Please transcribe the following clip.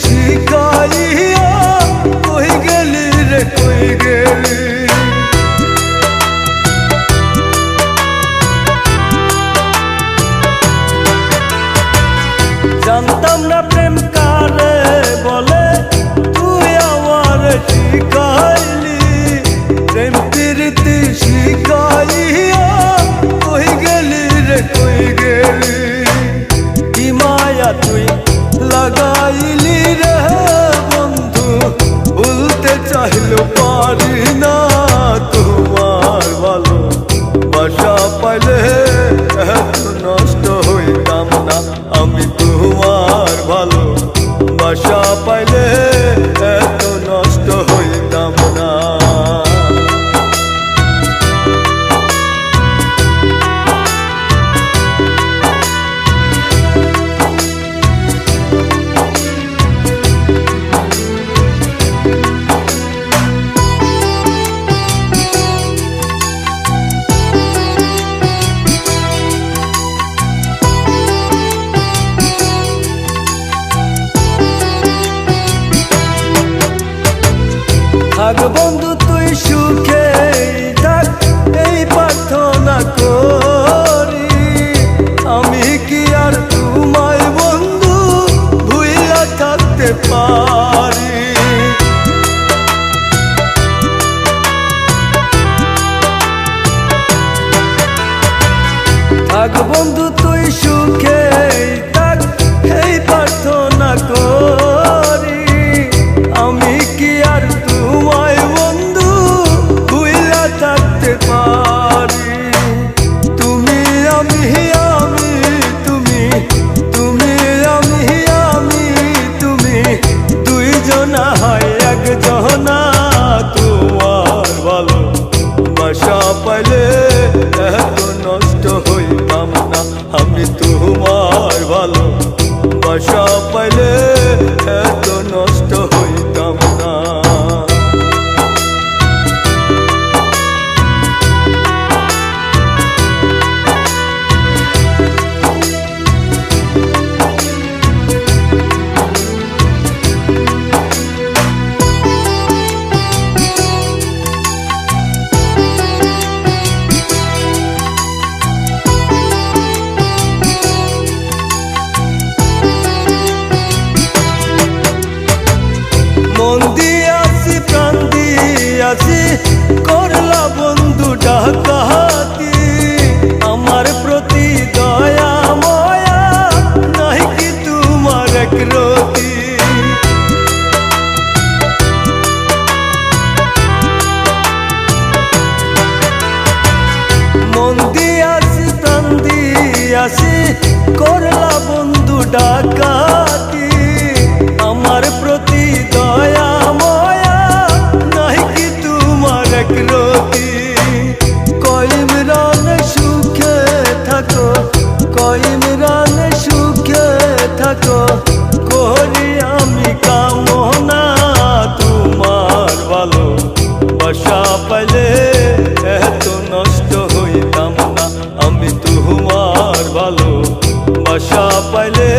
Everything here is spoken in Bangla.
शिकाई कोई गली रे कोई गली așa paile সপলে করলা বন্ধু ডাকাতি। আমার প্রতি দয়া ময়া নাই কি তোমার রতি? मशापले